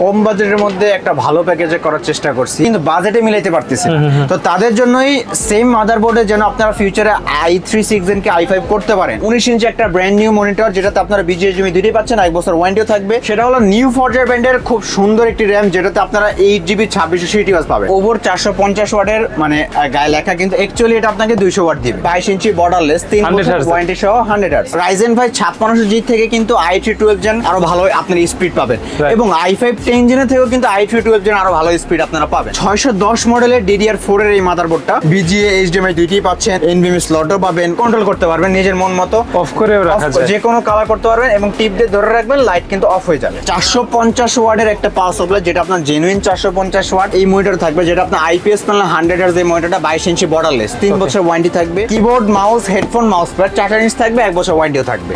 কম বাজেটের মধ্যে একটা ভালো প্যাকেজে করার চেষ্টা করছি কিন্তু বাজেটে মিলাইতে পারতেছি তো তাদের জন্যই সেম মাদারবোর্ডে যেন আপনারা ফিউচারে আই থ্রি সিক্স কে আই ফাইভ করতে পারেন। উনিশ ইঞ্চি একটা ব্র্যান্ড নিউ মনিটর যেটাতে আপনারা বিজিএস জমি দুটোই পাচ্ছেন এক বছর ওয়ারেন্টিও থাকবে। সেটা হলো নিউ ফর্জার ব্র্যান্ডের খুব সুন্দর একটি র্যাম যেটাতে আপনারা এইট জিবি ছাব্বিশশো সিটি ওয়াজ পাবেন। ওভার চারশো পঞ্চাশ ওয়াটের মানে গায়ে লেখা কিন্তু একচুয়ালি এটা আপনাকে দুইশো ওয়াট দিবে। বাইশ ইঞ্চি বর্ডারলেস তিন 100 বছর ওয়ারেন্টি সহ হান্ড্রেড আর্স রাইজেন ভাই ছাপ্পান্নশো জি থেকে কিন্তু আই থ্রি টুয়েলভ জেন আরও ভালো আপনার স্পিড পাবেন। এবং আই ফাইভ টেন জেনের থেকেও কিন্তু আই থ্রি টুয়েলভ জেন আরও ভালো স্পিড আপনারা পাবেন। ছয়শো দশ মডেলের ডিডিআর ফোর এর এই মাদারবোর্ডটা বিজিএ এইচডিএমআই দুইটি পাচ্ছেন এনভিএম স্লটও পাবেন কন্ট্রোল করতে পারবেন নিজের মন মতো। অফ Off- যে কোনো কালার করতে পারবেন এবং টিপ দিয়ে ধরে রাখবেন লাইট কিন্তু অফ হয়ে যাবে। চারশো পঞ্চাশ ওয়ার্ডের একটা পাওয়ার সাপ্লাই যেটা আপনার জেনুইন চারশো পঞ্চাশ ওয়াট এই মনিটর থাকবে যেটা আপনার আইপিএস প্যানেল হান্ড্রেড এর যে মনিটরটা বাইশ ইঞ্চি বর্ডারলেস তিন বছর ওয়ারেন্টি থাকবে। Keyboard mouse headphone mouse pad চারটা ইঞ্চ থাকবে এক বছর ওয়ারেন্টিও থাকবে।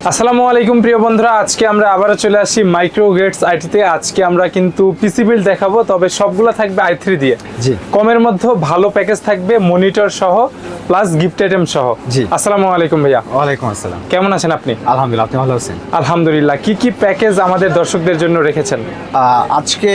আসসালামু আলাইকুম প্রিয় বন্ধুরা আজকে আমরা আবারও চলে আসি মাইক্রো গেটস আইটিতে আজকে আমরা কিন্তু পিসি বিল দেখাবো তবে সবগুলো থাকবে আই থ্রি দিয়ে। জি। কমের মধ্যে ভালো প্যাকেজ থাকবে মনিটর সহ প্লাস গিফট আইটেম সহ। জি। আসসালামু আলাইকুম ভাইয়া। ওয়ালাইকুম আসসালাম। কেমন আছেন আপনি? আলহামদুলিল্লাহ আপনি ভালো আছেন? আলহামদুলিল্লাহ। কি কি প্যাকেজ আমাদের দর্শকদের জন্য রেখেছেন? আজকে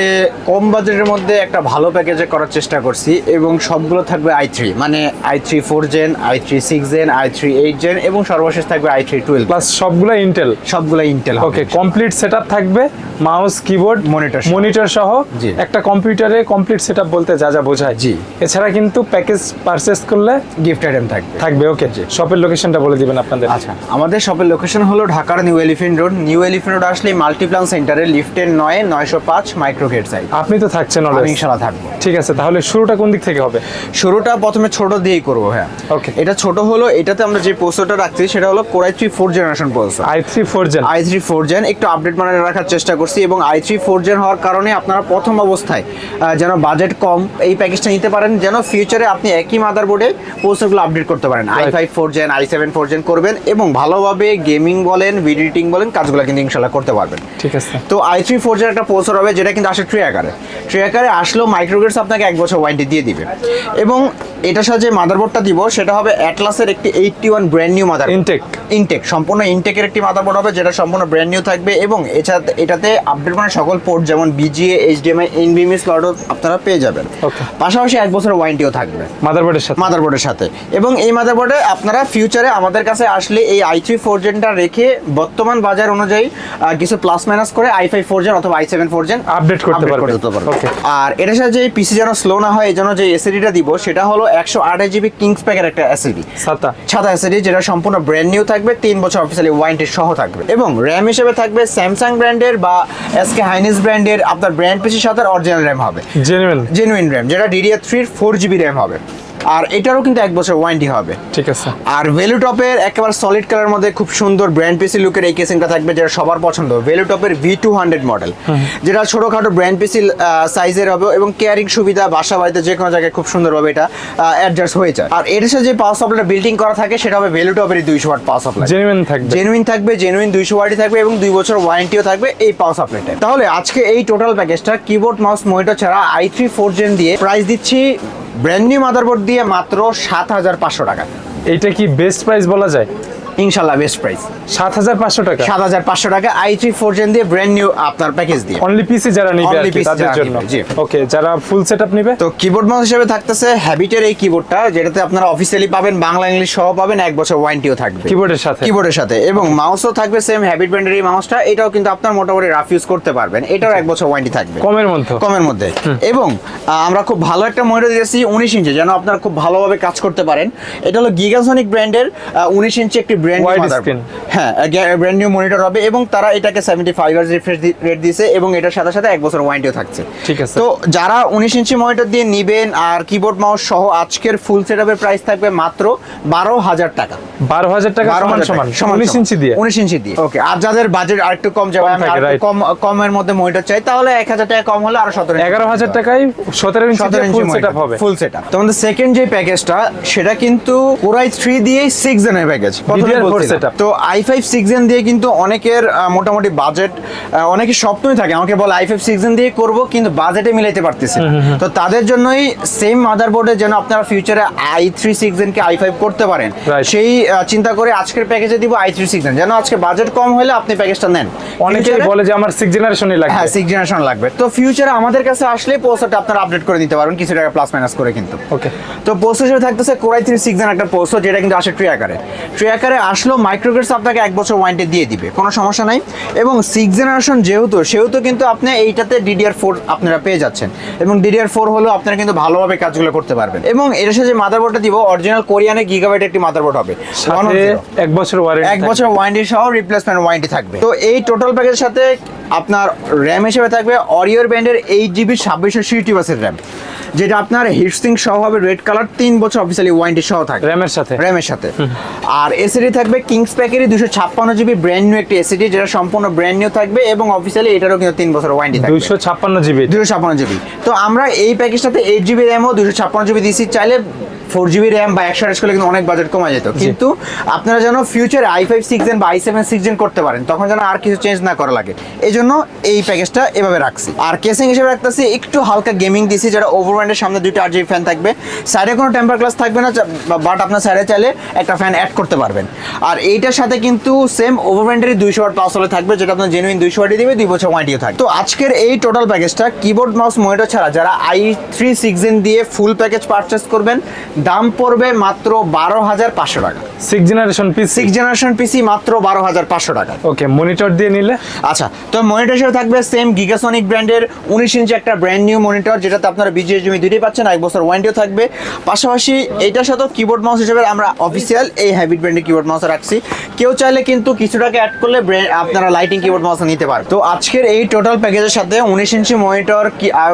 কম বাজেটের মধ্যে একটা ভালো প্যাকেজে করার চেষ্টা করছি এবং সবগুলো থাকবে আই থ্রি মানে I three four gen I three six gen I three eight gen এবং সর্বশেষ থাকবে আই থ্রি টুয়েলভ প্লাস সবগুলো ইন্টেল সবগুলা ইন্টেল ওকে কমপ্লিট সেটআপ থাকবে মাউস কিবোর্ড মনিটর মনিটর সহ। একটা কম্পিউটারে কমপ্লিট সেটআপ বলতে যা যা বোঝায়। জি। এছাড়া কিন্তু প্যাকেজ পারচেজ করলে গিফট আইটেম থাকবে। থাকবে ওকে জি। শপের লোকেশনটা বলে দিবেন আপনাদের। আচ্ছা আমাদের শপের লোকেশন হলো ঢাকার New Elephant Road New Elephant Road আসলে মাল্টিপ্লান সেন্টারে লিফটের নয় নয়শো পাঁচ মাইক্রো গেট সাইড আপনি তো থাকছেন আমি always। ইনশাল্লাহ থাকব। ঠিক আছে তাহলে শুরুটা কোন দিক থেকে হবে? শুরুটা প্রথমে ছোট দিয়েই করব হ্যাঁ। ওকে এটা ছোট হলো এটাতে আমরা যে পোস্টারটা রাখছি সেটা হলো core i three four generation processor three four gen I three four gen একটু আপডেট মানে রাখার চেষ্টা করছি এবং আই থ্রি ফোর জেন হওয়ার কারণে আপনারা প্রথম অবস্থায় যেন বাজেট কম এই প্যাকেজটা নিতে পারেন যেন ফিউচারে আপনি একই মাদারবোর্ডে পোস্টারগুলো আপডেট করতে পারেন। I Right. Five four gen I seven four gen করবেন এবং ভালোভাবে গেমিং বলেন ভিডিও এডিটিং বলেন কাজগুলো কিন্তু ইনশাল্লাহ করতে পারবেন। ঠিক আছে। তো আই থ্রি ফোর জেন একটা পোস্টার হবে যেটা কিন্তু আসে ট্রে আকারে ট্রে আকারে আসলেও মাইক্রোগেটস আপনাকে এক বছর ওয়ারেন্টি দিয়ে দিবে। এবং এটার সাথে যে মাদারবোর্ডটা দিব সেটা হবে অ্যাটলাসের একটি eighty one brand new mother intact intact সম্পূর্ণ ইনটেকের একটি মাদারবোর্ড হবে যেটা সম্পূর্ণ ব্র্যান্ড নিউ থাকবে এবং এছাড়া এটাতে আপডেট মানে সকল পোর্ট যেমন বিজিএ এইচডিএমআই এনবিএমএস স্লটও আপনারা পেয়ে যাবেন। পাশাপাশি এক বছর ওয়ারেন্টিও থাকবে। মাদারবোর্ডের সাথে? মাদারবোর্ডের সাথে। এবং এই মাদারবোর্ডে আপনারা ফিউচারে আমাদের কাছে আসলে এই আই থ্রি ফোর জেনটা রেখে বর্তমান বাজার অনুযায়ী কিছু প্লাস মাইনাস করে আই ফাইভ ফোর জেন অথবা I seven four gen update করতে পারবে। পারবে আর এটার সাথে যে পিসি যেন স্লো না হয় এই জন্য যে এসিডিটা দিব সেটা হলো একশো আঠাশ জিবি কিংস প্যাকের একটা এসিডি সাতা ছাতা। এসিডি যেটা সম্পূর্ণ ব্র্যান্ড নিউ থাকবে তিন বছর অফিসিয়ালি ওয়ারেন্টি সহ থাকবে। এবং র্যাম হিসেবে থাকবে স্যামসাং ব্র্যান্ডের বা এসকে হাইনিস ব্র্যান্ডের আপনার ব্র্যান্ড পিসির সাথে অরিজিনাল র্যাম হবে। জেনুইন জেনুইন র্যাম যেটা ডিডিআর থ্রির ফোর জিবি র্যাম হবে। আর এটারও কিন্তু এক বছর ওয়ারেন্টি হবে। ঠিক আছে। আর ভ্যালু টপের একেবারে সলিড কালার মধ্যে খুব সুন্দর ব্র্যান্ড পিসি লুকের এই কেসিংটা থাকবে যেটা সবার পছন্দ ভ্যালু টপের ভি টু হান্ড্রেড মডেল যেটা ছোটোখাটো ব্র্যান্ড পিসি সাইজের হবে এবং কেয়ারিং সুবিধা বাসা বাড়িতে যে কোনো জায়গায় খুব সুন্দরভাবে এটা অ্যাডজাস্ট হয়ে যায়। আর এর সাথে যে পাওয়ার সাপ্লাইটা বিল্ডিং করা থাকে সেটা হবে ভ্যালু টপের দুইশো ওয়াট পাওয়ার সাপ্লাই জেনুইন থাকবে। জেনুইন থাকবে জেনুইন দুইশো ওয়াটই থাকবে এবং দুই বছর ওয়ারেন্টিও থাকবে এই পাওয়ার সাপ্লাইটা তাহলে আজকে এই টোটাল প্যাকেজটা কিবোর্ড মাউস মনিটর ছাড়া আই থ্রি ফোর জেন দিয়ে প্রাইস দিচ্ছি ব্র্যান্ড নিউ মাদারবোর্ড দিয়ে মাত্র সাত হাজার পাঁচশো টাকা। এইটা কি বেস্ট প্রাইস বলা যায়? ইনশাল্লাহ বেস্ট প্রাইস সাত হাজার পাঁচশো টাকা? সাত হাজার পাঁচশো টাকা। আই থ্রি ফোর জেন দিয়ে ব্র্যান্ড নিউ আপনার প্যাকেজ দিয়ে। অনলি পিসি যারা নিবে তাদের জন্য। জি। ওকে যারা ফুল সেটআপ নিবে? তো কিবোর্ড মাউস হিসেবে থাকতেছে হ্যাবিটের এই কিবোর্ডটা যেটাতে আপনারা অফিসিয়ালি পাবেন বাংলা ইংলিশ সহ পাবেন এক বছর ওয়ারেন্টিও থাকবে। কিবোর্ডের সাথে? কিবোর্ডের সাথে। এবং মাউসও থাকবে সেম হ্যাবিট ব্র্যান্ডের এই মাউসটা এটাও কিন্তু আপনার মোটামুটি রাফ ইউজ করতে পারবেন। এটাও এক বছর ওয়ারেন্টি থাকবে। কমের মধ্যে? কমের মধ্যে। এবং আমরা খুব ভালো একটা মনিটর দিয়েছি উনিশ ইঞ্চি যেন আপনারা খুব ভালোভাবে কাজ করতে পারেন। এটা হলো গিগাসনিক ব্র্যান্ডের উনিশ ইঞ্চি একটি ব্র্যান্ড Wide screen। হ্যাঁ ব্র্যান্ড নিউ মনিটর হবে এবং তারা এটাকে seventy five years refresh rate দিয়েছে এবং এটার সাথে সাথে এক বছর ওয়ারেন্টিও থাকছে। ঠিক আছে। তো যারা উনিশ ইঞ্চি মনিটর দিয়ে নিবেন আর কিবোর্ড মাউস সহ আজকের ফুল সেটআপের প্রাইস থাকবে মাত্র বারো হাজার টাকা। বারো হাজার টাকা বারো সমান উনিশ ইঞ্চি দিয়ে? উনিশ ইঞ্চি দিয়ে। ওকে আর যাদের বাজেট আরেকটু কম যাবে কম কমের মধ্যে মনিটর চাই তাহলে এক হাজার টাকা কম হলে আরও সতেরো এগারো হাজার টাকায় সতেরো ইঞ্চি সতেরো ইঞ্চি ফুল সেটআপ হবে। ফুল সেট আপ তোমাদের সেকেন্ড যে প্যাকেজটা সেটা কিন্তু কোরাই থ্রি দিয়ে সিক্স জেনের প্যাকেজ প্রথমে DDR4 বলছিলাম। setup। তো আই ফাইভ সিক্স জেন দিয়ে কিন্তু অনেকের মোটামুটি বাজেট অনেকের স্বপ্নই থাকে। আমাকে বলে আই ফাইভ সিক্সজেন দিয়ে করব কিন্তু বাজেটে মিলাইতে পারতেছি। তো তাদের জন্যই সেম মাদারবোর্ডে যেন আপনারা ফিউচারে আই থ্রি সিক্স জেনকে আই ফাইভ করতে পারেন। সেই চিন্তা করে আজকের প্যাকেজে দিব আই থ্রি সিক্স জেন যেন আজকে বাজেট কম হলে আপনি প্যাকেজটা নেন। অনেকেই বলে যে আমার সিক্স জেনারেশনই লাগবে। হ্যাঁ সিক্স জেনারেশন লাগবে। তো ফিউচারে আমাদের কাছে আসলে পোস্টারটা আপনারা আপডেট করে নিতে পারবেন কিছু টাকা প্লাস মাইনাস করে কিন্তু। ওকে তো হিসেবে থাকতেছে কোরাই থ্রি সিক্স একটা পোস্টার যেটা কিন্তু আসে ট্রে আকারে ট্রে আকারে আসলেও মাইক্রোগ্রেডস আপনাকে এক বছর ওয়ারেন্টি দিয়ে দিবে কোনো সমস্যা নাই। এবং সিক্স জেনারেশন যেহেতু সেহেতু কিন্তু আপনি এইটাতে ডিডিআর ফোর আপনারা পেয়ে যাচ্ছেন। এবং ডিডিআর ফোর হলেও আপনারা কিন্তু ভালোভাবে কাজগুলো করতে পারবেন। এবং এর সাথে যে মাদারবোর্ডটা দিব অরিজিনাল কোরিয়ানে গিগাবাইট একটি মাদারবোর্ড হবে। এক বছর ওয়ারেন্টি এক বছর ওয়ারেন্টি সহ রিপ্লেসমেন্ট ওয়ারেন্টি থাকবে। তো এই টোটাল প্যাকেজের সাথে আপনার র্যাম হিসেবে থাকবে অরিওর ব্যান্ডের এইট জিবি ছাব্বিশশো সিটি বাসের র্যাম যেটা আপনার হিটসিং সহ হবে রেড কালার তিন বছর অফিসিয়ালি ওয়ারেন্টি সহ থাকবে। র্যামের সাথে? র্যামের সাথে। আর এসিডি থাকবে কিংস প্যাকেরই দুশো ছাপ্পান্ন জিবি ব্র্যান্ড নিউ একটি এসিডি যেটা সম্পূর্ণ ব্র্যান্ড নিউ থাকবে এবং অফিসিয়ালি এটারও কিন্তু তিন বছর ওয়ারেন্টি থাকবে। দুইশো ছাপ্পান্ন জিবি দুশো ছাপ্পান্ন জিবি তো আমরা এই প্যাকেজটাতে এইট জিবি র্যামও দুশো ছাপ্পান্ন জিবি দিয়েছি চাইলে ফোর জিবি র্যাম বা একশো আঠাশ করলে কিন্তু অনেক বাজেট কমে যেত। কিন্তু আপনারা যেন ফিউচারে আই ফাইভ সিক্স জেন বা আই সেভেন সিক্স জেন করতে পারেন তখন যেন আর কিছু চেঞ্জ না করা লাগে। এই জন্য এই প্যাকেজটা এভাবে রাখছি। আর কেসিং হিসেবে রাখতেছি একটু হালকা গেমিং দিছি যেটা ওভারব্যান্ডের সামনে দুইটা আর ফ্যান থাকবে। সাইডে কোনো টেম্পার গ্লাস থাকবে না বাট আপনার সাইডে চাইলে একটা ফ্যান অ্যাড করতে পারবেন। আর এইটার সাথে কিন্তু সেম ওভারব্যান্ডেরই দুইশো ওয়াট পাস হলে থাকবে যেটা আপনার জেনুইন দুইশো ওয়াটই দিবে দুই বছর ওয়ারেন্টিও থাকবে। তো আজকের এই টোটাল প্যাকেজটা কিবোর্ড মাউস মনিটর ছাড়া যারা আই থ্রি সিক্স দিয়ে ফুল প্যাকেজ পারচেস করবেন দাম পড়বে মাত্র বারো হাজার পাঁচশো টাকা। Six generation piece six generation PC মাত্র বারো হাজার পাঁচশো টাকা। ওকে মনিটর দিয়ে নিলে? আচ্ছা তো মনিটর হিসেবে থাকবে সেম গিগাসনিক ব্র্যান্ডের উনিশ ইঞ্চি একটা ব্র্যান্ড নিউ মনিটর যেটাতে আপনারা বিজিএস জমি দুটোই পাচ্ছেন এক বছর ওয়ারেন্টিও থাকবে। পাশাপাশি এইটার সাথেও কিবোর্ড মাউস হিসেবে আমরা অফিসিয়াল এই হ্যাবিট ব্র্যান্ডের কিবোর্ড মাউস রাখছি। কেউ চাইলে কিন্তু কিছু টাকা অ্যাড করলে আপনারা লাইটিং কিবোর্ড মাউস নিতে পারেন। তো আজকের এই টোটাল প্যাকেজের সাথে উনিশ ইঞ্চি মনিটর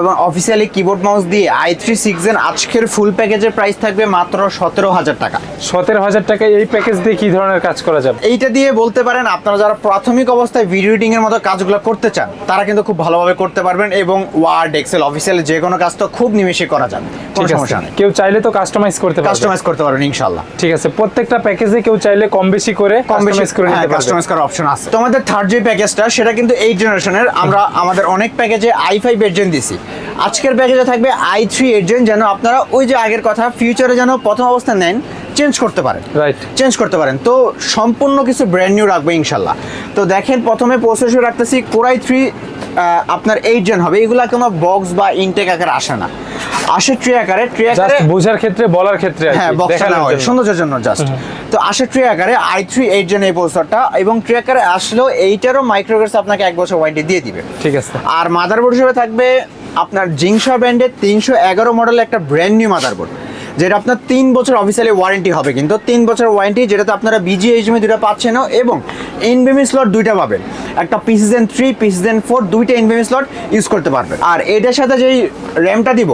এবং অফিসিয়ালি কিবোর্ড মাউস দিয়ে আই থ্রি সিক্স আজকের ফুল প্যাকেজের প্রাইস থাকবে মাত্র সতেরো হাজার টাকা। সতেরো হাজার টাকায় এই প্যাকেজ দিয়ে কি ধরনের কাজ করা যাবে? এইটা দিয়ে বলতে পারেন আপনারা যারা প্রাথমিক অবস্থায় ভিডিও এডিটিং এর মতো কাজগুলো করতে চান তারা কিন্তু খুব ভালোভাবে করতে পারবেন এবং ওয়ার্ড এক্সেল অফিসিয়াল যে কোনো কাজ তো খুব নিমেষে করা যাবে। কোনো সমস্যা নেই। কেউ চাইলে তো কাস্টমাইজ করতে পারবে। কাস্টমাইজ করতে পারবেন ইনশাল্লাহ ঠিক আছে প্রত্যেকটা প্যাকেজে কেউ চাইলে কম বেশি করে কম বেশি কাস্টমাইজ করে নিতে পারবে। কাস্টমাইজ করার অপশন আছে। তো আমাদের থার্ড যে প্যাকেজটা সেটা কিন্তু এইট জেনারেশনের আমরা আমাদের অনেক প্যাকেজে আই ফাইভ দিছি আজকের প্যাকেজে থাকবে আই থ্রি যেন আপনারা ওই যে আগের কথা ফিউচারে যেন প্রথম অবস্থা নেন চেঞ্জ করতে পারেন। রাইট চেঞ্জ করতে পারেন। তো সম্পূর্ণ কিছু ব্র্যান্ড নিউ রাখব ইনশাল্লাহ তো দেখেন প্রথমে প্রসেসর রাখতেছি কোরাই থ্রি আপনার এইট জেন হবে। এগুলা কোনো বক্স বা ইনটেক আকারে আসে না। আসে ট্রে আকারে ট্রে আকারে বোঝার ক্ষেত্রে বলার ক্ষেত্রে হ্যাঁ বক্সটা হয় সৌন্দর্যের জন্য জাস্ট তো আসে ট্রে আকারে আই থ্রি এইট জেন এই প্রসেসরটা এবং ট্রে আকারে আসলেও এইটারও মাইক্রোগ্রেস আপনাকে এক বছর ওয়ারেন্টি দিয়ে দিবে। ঠিক আছে। আর মাদারবোর্ড হিসেবে থাকবে আপনার জিংসা ব্র্যান্ডের তিনশো এগারো মডেলের একটা ব্র্যান্ড নিউ মাদারবোর্ড যেটা আপনার তিন বছর অফিসিয়ালি ওয়ারেন্টি হবে কিন্তু তিন বছর ওয়ারেন্টি যেটাতে আপনারা বিজিএইচএমে দুটো পাচ্ছেন এবং ইনবেমি স্লট দুইটা পাবেন। একটা পিসিজেন থ্রি পিসিজেন ফোর দুইটা ইনবেমি স্লট ইউজ করতে পারবেন। আর এটার সাথে যেই র্যামটা দিব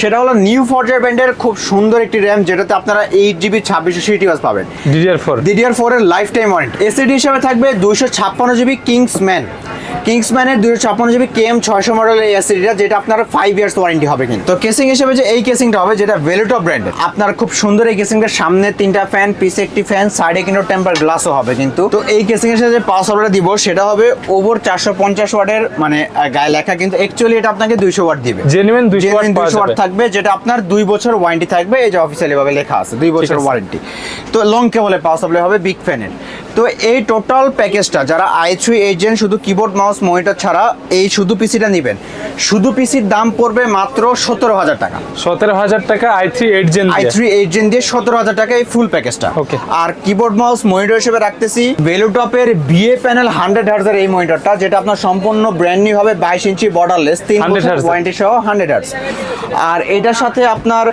সেটা হলো নিউ ফর্জার ব্র্যান্ডের খুব সুন্দর একটি র্যাম যেটাতে আপনারা এইট জিবি ছাব্বিশশো সিটি পাবেন। ডিডিআর ফোর ডিডিআর ফোর এর লাইফ টাইম ওয়ারেন্টি এসিডি হিসেবে থাকবে দুইশো ছাপ্পান্ন জিবি কিংসম্যান কিংসম্যানের দুইশো ছাপ্পান্ন জিবি কে এম ছয়শো মডেল এই এসিডিটা যেটা আপনার ফাইভ ইয়ার্স ওয়ারেন্টি হবে কিন্তু। তো কেসিং হিসেবে যে এই কেসিংটা হবে যেটা ভেলুটো ব্র্যান্ডের আপনার খুব সুন্দর এই কেসিংটার সামনে তিনটা ফ্যান পিছে একটি ফ্যান সাইডে কিন্তু টেম্পার গ্লাসও হবে কিন্তু। তো এই কেসিং এর সাথে যে পাওয়ার দিব সেটা হবে ওভার চারশো পঞ্চাশ ওয়াটের মানে গায়ে লেখা কিন্তু অ্যাকচুয়ালি এটা আপনাকে দুইশো ওয়াট দিবে। জেনুইন দুইশো ওয়াট দুশো থাকবে যেটা আপনার দুই বছর ওয়ারেন্টি থাকবে এই যে অফিসিয়ালি ভাবে লেখা আছে দুই বছর ওয়ারেন্টি তো লং কেবলে পাওয়ার সাপ্লাই হবে বিগ ফ্যানের তো এই টোটাল প্যাকেজটা যারা আই থ্রি এজেন্ট শুধু কিবোর্ড মাউস মনিটর ছাড়া এই শুধু পিসিটা নেবেন। শুধু পিসির দাম পড়বে মাত্র সতেরো হাজার টাকা। সতেরো হাজার টাকা I three eight gen I three agent দিয়ে সতেরো হাজার টাকা এই ফুল প্যাকেজটা Okay. আর কিবোর্ড মাউস মনিটর হিসেবে রাখতেছি ভেলুটপের বিএ প্যানেল হান্ড্রেড হার্জের এই মনিটরটা যেটা আপনার সম্পূর্ণ ব্র্যান্ড নিউ হবে বাইশ ইঞ্চি বর্ডারলেস তিন 100 বছর ওয়ারেন্টি সহ হান্ড্রেড হার্টস আর এটার সাথে আপনার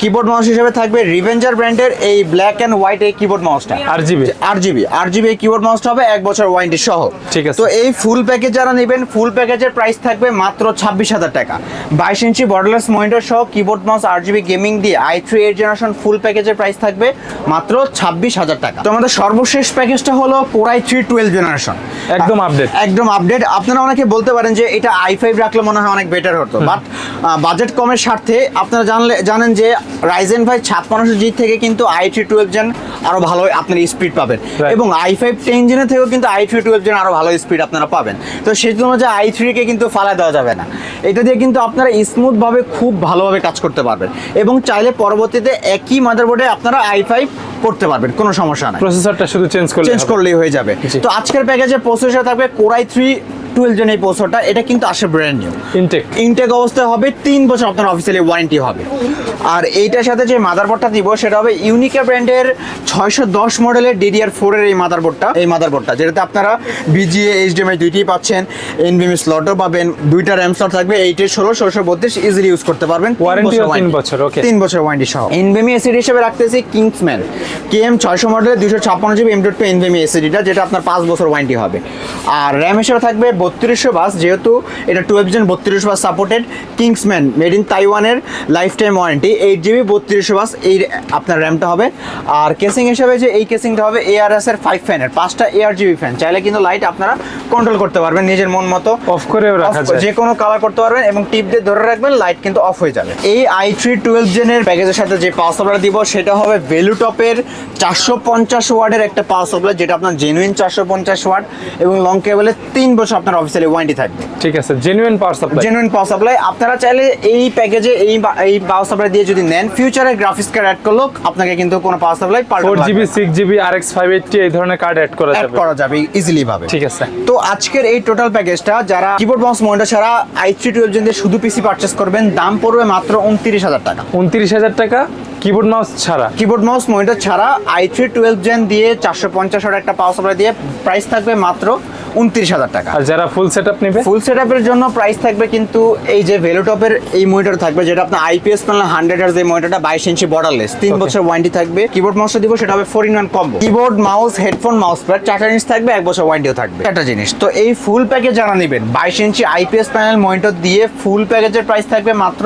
কিবোর্ড মাউস হিসেবে থাকবে রিভেঞ্জার ব্র্যান্ডের এই ব্ল্যাক অ্যান্ড হোয়াইট এই keyboard মাউসটা R GB R GB R GB এই কিবোর্ড মাউসটা হবে এক বছর ওয়ারেন্টি সহ। ঠিক আছে। তো এই ফুল ফুল প্যাকেজ যারা নেবেন ফুল প্যাকেজের প্রাইস থাকবে মাত্র ছাব্বিশ হাজার টাকা। বাইশ ইঞ্চি বর্ডারলেস মনিটর সহ কিবোর্ড মাউস আর জিবি গেমিং দিয়ে I three eight generation full প্যাকেজের প্রাইস থাকবে মাত্র ছাব্বিশ হাজার টাকা। তো আমাদের সর্বশেষ প্যাকেজটা হলো core i three twelve generation একদম আপডেট একদম আপডেট আপনারা অনেকে বলতে পারেন যে এটা আই ফাইভ রাখলে মনে হয় অনেক বেটার হতো। বাট বাজেট কমের স্বার্থে আপনারা জানলে জানেন যে রাইজেন ভাই ছাপ্পান্নশো জি থেকে কিন্তু আই থ্রি টুয়েলভ জেন আরও ভালো আপনার স্পিড পাবেন। এবং আই ফাইভ টেন জেনের থেকেও কিন্তু আই থ্রি টুয়েলভ জেন আরও ভালো স্পিড আপনারা পাবেন। তো সেই জন্য যে আই থ্রিকে কিন্তু ফালা দেওয়া যাবে না। এটা দিয়ে কিন্তু আপনারা স্মুথভাবে খুব ভালোভাবে কাজ করতে পারবেন। এবং চাইলে পরবর্তীতে একই মাদারবোর্ডে আপনারা আই ফাইভ করতে পারবেন কোনো সমস্যা নাই। প্রসেসরটা শুধু চেঞ্জ করলে চেঞ্জ করলেই হয়ে যাবে। তো আজকের প্যাকেজে প্রসেসর থাকবে কোরাই থ্রি টুয়েলভ জন এই প্রসেসরটা এটা কিন্তু আসে ব্র্যান্ড নিউ ইনটেক ইনটেক অবস্থায় হবে তিন বছর আপনার অফিসিয়ালি ওয়ারেন্টি হবে। আর এইটার সাথে যে মাদারবোর্ডটা দিব সেটা হবে ইউনিকা ব্র্যান্ডের ছয়শো দশ মডেলের ডিডিআর ফোরের এই মাদারবোর্ডটা এই মাদারবোর্ডটা যেটাতে আপনারা বিজিএ এইচডিএমআই দুইটি পাচ্ছেন। এনভিএম স্লটও পাবেন দুইটা র্যাম স্লট থাকবে এইটের ষোলো ষোলোশো বত্রিশ ইজিলি ইউজ করতে পারবেন। তিন Warranty ও বছর তিন। বছর, okay. তিন বছর ওয়ারেন্টি সহ। এনভিএমি এসিডি হিসেবে রাখতেছি কিংসম্যান কেএম ছয়শো মডেলের দুশো ছাপ্পান্ন GB M dot two NVMe এসিডিটা যেটা আপনার পাঁচ বছর ওয়ারেন্টি হবে। আর র্যাম হিসেবে থাকবে বত্রিশশো বাস যেহেতু এটা টুয়েলভ জেন বত্রিশশো bus supported Kingsman made in তাইওয়ানের life time warranty eight GB বত্রিশশো বাস এই আপনার র্যামটা হবে। আর কেসিং হিসেবে যে এই কেসিংটা হবে এআরএস এর ফাইভ ফ্যানের পাঁচটা এআর জিবি ফ্যান চাইলে কিন্তু লাইট আপনারা কন্ট্রোল করতে পারবেন নিজের মন মতো। অফ করে যে কোনো কালার করতে পারবেন এবং টিপ দিয়ে ধরে রাখবেন লাইট কিন্তু অফ হয়ে যাবে। এই আই থ্রি টুয়েলভ জেনের প্যাকেজের সাথে যে পাওয়ার সাপ্লাই দিব সেটা হবে ভেলু টপের চারশো পঞ্চাশ ওয়ার্ডের একটা পাওয়ার সাপ্লাই যেটা আপনার জেনুইন চারশো পঞ্চাশ ওয়াট এবং লং কেবলের তিন বছর আপনার অফিসিয়ালি ওয়ারেন্টি থাকবে। ঠিক আছে genuine power supply genuine power supply আপনারা চাইলে এই প্যাকেজে এই এই পাওয়ার সাপ্লাই দিয়ে যদি নেন ফিউচারে গ্রাফিক্স কার্ড অ্যাড করলেও আপনাকে কিন্তু কোনো power supply four GB six GB R X five eighty এই ধরনের কার্ড অ্যাড করা যাবে। করা যাবে ইজিলি ভাবে। ঠিক আছে। তো আজকের এই টোটাল প্যাকেজটা যারা কিবোর্ড মাউস মনিটর ছাড়া আই থ্রি টুয়েলভ শুধু পিসি পারচেস করবেন দাম পড়বে মাত্র উনত্রিশ হাজার টাকা। উনত্রিশ হাজার টাকা কিবোর্ড মাউস ছাড়া? কিবোর্ড মাউস মনিটর ছাড়া আই থ্রি টুয়েলভ জেন দিয়ে চারশো পঞ্চাশ একটা পাওয়ার সাপ্লাই দিয়ে প্রাইস থাকবে মাত্র উনত্রিশ হাজার টাকা। আর যারা ফুল সেট আপ নেবে ফুল সেট জন্য প্রাইস থাকবে কিন্তু এই যে ভেলোটপের এই মনিটর থাকবে যেটা আপনার আইপিএস প্যানেল হান্ড্রেড আর যে মনিটরটা বাইশ ইঞ্চি বর্ডারলেস তিন বছর ওয়ারেন্টি থাকবে। কিবোর্ড মাউসটা দিব সেটা হবে four in one combo keyboard mouse headphone mouse pad চারটা জিনিস থাকবে এক বছর ওয়ারেন্টিও থাকবে। চারটা জিনিস। তো এই ফুল প্যাকেজ যারা নেবেন বাইশ ইঞ্চি আইপিএস প্যানেল মনিটর দিয়ে ফুল প্যাকেজের প্রাইস থাকবে মাত্র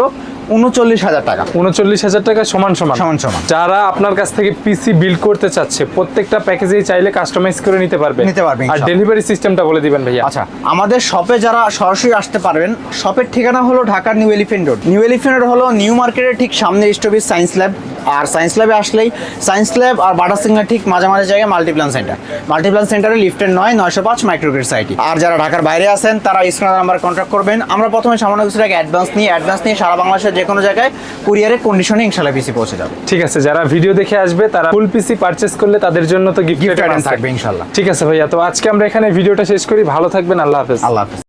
উনচল্লিশ হাজার টাকা। উনচল্লিশ হাজার টাকা সমান সমান। সমান সমান। যারা আপনার কাছ থেকে পিসি বিল্ড করতে চাচ্ছে প্রত্যেকটা প্যাকেজেই চাইলে কাস্টমাইজ করে নিতে পারবে। নিতে পারবে, আর ডেলিভারি সিস্টেমটা বলে দিবেন ভাইয়া। আচ্ছা আমাদের শপে যারা সরাসরি আসতে পারবেন শপের ঠিকানা হলো ঢাকার New Elephant Road New Elephant Road হলো নিউ মার্কেটের ঠিক সামনে স্টপিস সায়েন্স ল্যাব আর সায়েন্স ল্যাবে আসলেই সায়েন্স ল্যাব আর বাটার সিংহার ঠিক মাঝামাঝি জায়গায় মাল্টিপ্লান সেন্টার মাল্টিপ্লান সেন্টারে লিফটের নয় নয়শো পাঁচ মাইক্রোগ্রেড সাইটি আর যারা ঢাকার বাইরে আছেন তারা স্ক্রিন নাম্বার কন্ট্যাক্ট করবেন। আমরা প্রথমে সামান্য কিছু টাকা অ্যাডভান্স নিয়ে অ্যাডভান্স নিয়ে সারা বাংলাদেশের যে কোনো জায়গায় কুরিয়ারের কন্ডিশনে ইনশাল্লাহ পিসি পৌঁছে যাবে। ঠিক আছে যারা ভিডিও দেখে আসবে তারা ফুল পিসি পারচেস করলে তাদের জন্য তো গিফট থাকবে ইনশাল্লাহ ঠিক আছে ভাইয়া তো আজকে আমরা এখানে ভিডিওটা শেষ করি। ভালো থাকবেন আল্লাহ হাফেজ। আল্লাহ হাফিজ।